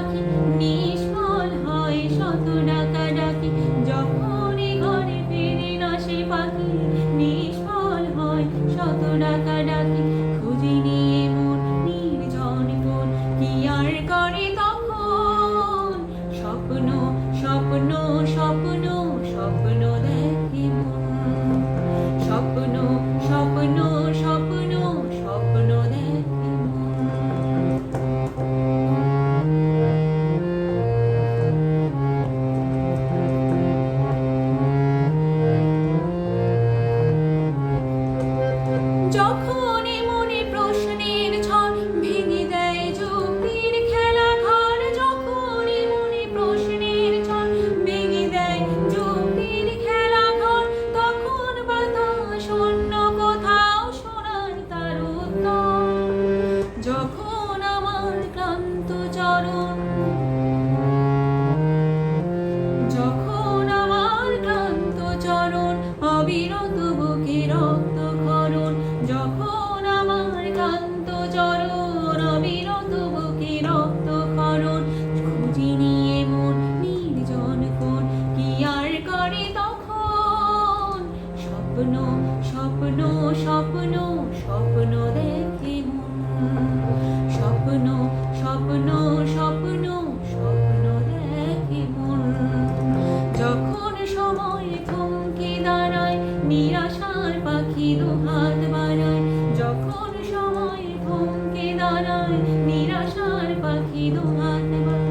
รักนี้ বুকে মন স্বপ্ন স্বপ্ন স্বপ্ন স্বপ্ন স্বপ্ন স্বপ্ন স্বপ্ন স্বপ্ন যখন সময় নিরাশার পাখি দুহাত যখন সময় থমকে